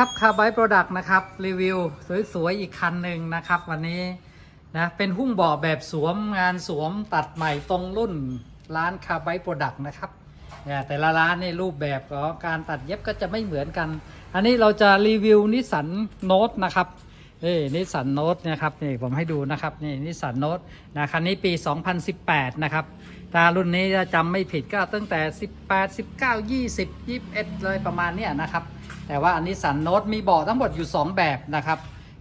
ครับคาร์ไบโปรดักต์นะครับ รีวิว สวย ๆ อีกคันหนึ่งนะครับ วันนี้นะเป็นหุ้มเบาะแบบสวมงานสวมตัดใหม่ตรงรุ่นร้านคาร์ไบโปรดักต์นะครับเนี่ยแต่ละร้านนี่รูปแบบของการตัดเย็บก็จะไม่เหมือนกัน อันนี้เราจะรีวิวนิสสันโนตนะครับ นี่นิสสันโนตนะครับนี่ผมให้ดูนะครับนี่นิสสันโนตนะคันนี้ปี 2018 นะครับถ้ารุ่นนี้ถ้าจำไม่ผิดก็ตั้งแต่ 18 19 20 21 เลยประมาณเนี้ยนะครับ แต่ว่าอันนี้สันโนตมีเบาะทั้งหมดอยู่ 2 แบบนะครับ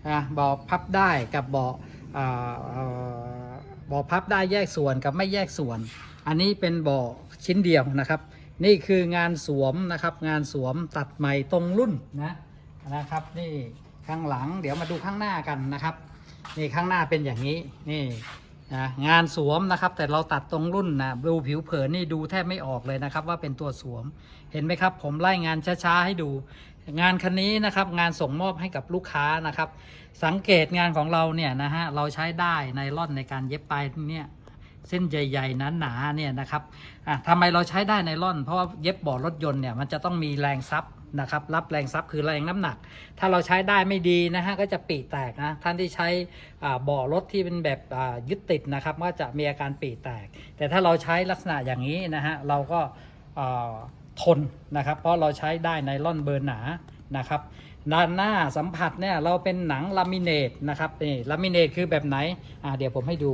นะเบาะพับได้กับเบาะเอ่อเบาะพับได้แยกส่วนกับไม่แยกส่วน อันนี้เป็นเบาะชิ้นเดียวนะครับ นี่คืองานสวมนะครับ งานสวมตัดใหม่ตรงรุ่นนะนะครับนี่ ข้างหลัง เดี๋ยวมาดูข้างหน้ากันนะครับนี่ข้างหน้าเป็นอย่างนี้นี่นะงานสวมนะครับ แต่เราตัดตรงรุ่นนะดูผิวเผินนี่ดูแทบไม่ออกเลยนะครับ ว่าเป็นตัวสวมเห็นไหมครับ ผมไล่งานช้าๆให้ดู งานคันนี้นะครับ งานส่งมอบให้กับลูกค้านะครับ สังเกตงานของเราเนี่ยนะฮะเราใช้ได้ในร่อนในการเย็บไปเนี่ยเส้นใหญ่ๆนั้นหนาเนี่ยนะครับอะทำไมเราใช้ได้ในร่อน เพราะว่าเย็บบาะรถยนต์เนี่ยมันจะต้องมีแรงซับ นะครับรับแรงซับคือแรงน้ำหนัก ถ้าเราใช้ได้ไม่ดีนะฮะก็จะปีแตกนะท่านที่ใช้อ่าเบาะรถที่เป็นแบบยึดติดนะครับก็จะมีอาการปีแตก แต่ถ้าเราใช้ลักษณะอย่างนี้นะฮะเราก็ทนนะครับ เพราะเราใช้ได้ในร่อนเบอร์หนานะครับด้านหน้าสัมผัสเนี่ยเราเป็นหนังลามิเนตนะครับนี่ลามิเนตคือแบบไหนอ่าเดี๋ยวผมให้ดู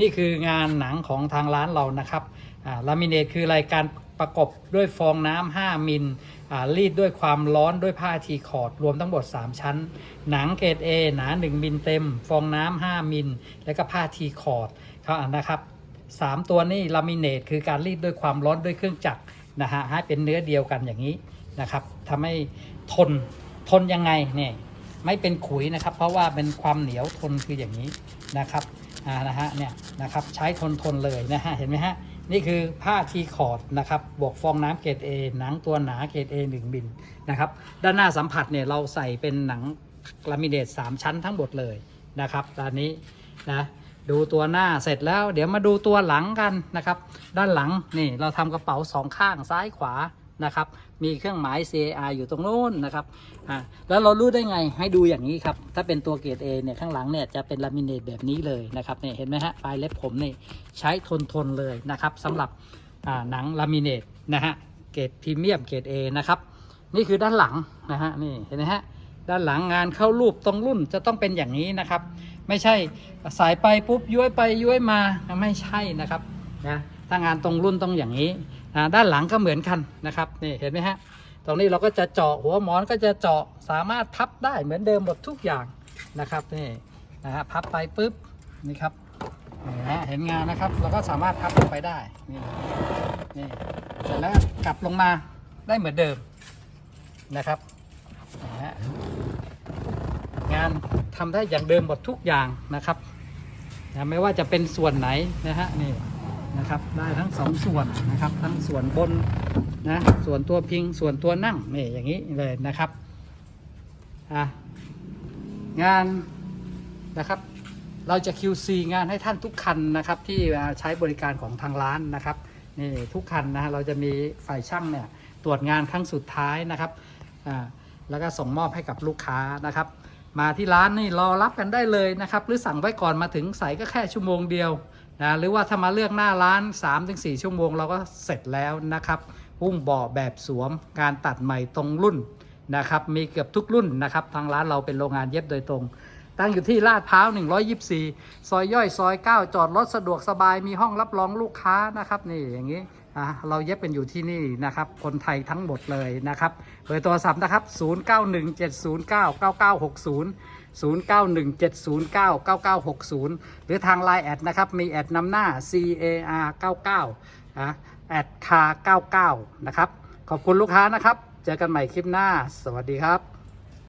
นี่คืองานหนังของทางร้านเรานะครับอ่าลามิเนตคือรายการ ประกบด้วยฟองน้ำ5มิลรีดด้วยความร้อนด้วยผ้าทีคอร์ดรวมทั้งหมด 3 ชั้น หนังเกรด A หนา 1 มิลเต็ม ฟองน้ำ5มิลแล้วก็ผ้าทีคอร์ดเขาอ่านนะครับสามตัวนี้ลามิเนตคือการรีดด้วยความร้อนด้วยเครื่องจักรนะฮะให้เป็นเนื้อเดียวกันอย่างนี้นะครับทำให้ทนทนยังไงเนี่ยไม่เป็นขุยนะครับ เพราะว่าเป็นความเหนียวทนคืออย่างนี้นะครับอ่านะฮะเนี่ยนะครับใช้ทนทนเลยนะฮะเห็นไหมฮะ นี่คือผ้าทีคอร์ดนะครับบวกฟองน้ำเกรด A หนังตัวหนาเกรด A 1บินนะครับด้านหน้าสัมผัสเนี่ยเราใส่เป็นหนังลามิเนต3ชั้นทั้งหมดเลยนะครับตอนนี้นะดูตัวหน้าเสร็จแล้วเดี๋ยวมาดูตัวหลังกันนะครับ ด้านหลังนี่เราทำกระเป๋าสองข้างซ้ายขวา นะครับ มีเครื่องหมาย CAR อยู่ตรงโน้นนะครับอ่าแล้วเรารู้ได้ไงให้ดูอย่างนี้ครับ ถ้าเป็นตัวเกรด A เนี่ยข้างหลังเนี่ยจะเป็นลามิเนตแบบนี้เลยนะครับเนี่ยเห็นไหมฮะปลายเล็บผมนี่ใช้ทนทนเลยนะครับสำหรับอ่าหนังลามิเนตนะฮะเกรดพรีเมียมเกรด A นะครับนี่คือด้านหลังนะฮะนี่เห็นไหมฮะด้านหลังงานเข้ารูปตรงรุ่นจะต้องเป็นอย่างนี้นะครับ ไม่ใช่สายไปปุ๊บย้วยไปย้วยมาไม่ใช่นะครับนะถ้างานตรงรุ่นต้องอย่างนี้ ด้านหลังก็เหมือนกันนะครับนี่เห็นไหมฮะตรงนี้เราก็จะเจาะหัวหมอนก็จะเจาะสามารถพับได้เหมือนเดิมหมดทุกอย่างนะครับนี่นะฮะพับไปปุ๊บนี่ครับนี่ฮะเห็นงานนะครับเราก็สามารถพับลงไปได้นี่นี่เสร็จแล้วกลับลงมาได้เหมือนเดิมนะครับนะฮะงานทำได้อย่างเดิมหมดทุกอย่างนะครับนะไม่ว่าจะเป็นส่วนไหนนะฮะนี่ นะครับได้ทั้งสองส่วนนะครับทั้งส่วนบนนะส่วนตัวพิงส่วนตัวนั่งนี่อย่างนี้เลยนะครับอะงานนะครับเราจะ QC งานให้ท่านทุกคันนะครับที่ใช้บริการของทางร้านนะครับนี่ทุกคันนะฮะเราจะมีฝ่ายช่างเนี่ยตรวจงานครั้งสุดท้ายนะครับอ่าแล้วก็ส่งมอบให้กับลูกค้านะครับ มาที่ร้านนี่รอรับกันได้เลยนะครับ หรือสั่งไว้ก่อนมาถึงใส่ก็แค่ชั่วโมงเดียว นะหรือว่าถ้ามาเลือกหน้าร้าน 3-4 ชั่วโมงเราก็เสร็จแล้วนะครับหุ้มเบาะแบบสวมการตัดใหม่ตรงรุ่นนะครับมีเกือบทุกรุ่นนะครับทางร้านเราเป็นโรงงานเย็บโดยตรง ตั้งอยู่ที่ลาดพร้าว 124 ซอยย่อยซอย 9 จอดรถสะดวกสบายมีห้องรับรองลูกค้านะครับนี่อย่างนี้อะเราเย็บเป็นอยู่ที่นี่นะครับ คนไทยทั้งหมดเลยนะครับเบอร์โทรศัพท์นะครับ 0917099960 0917099960 หรือทาง Line แอดนะครับ มีแอดนำหน้า CAR99 นะแอดคา99 นะครับ ขอบคุณลูกค้านะครับ เจอกันใหม่คลิปหน้า สวัสดีครับ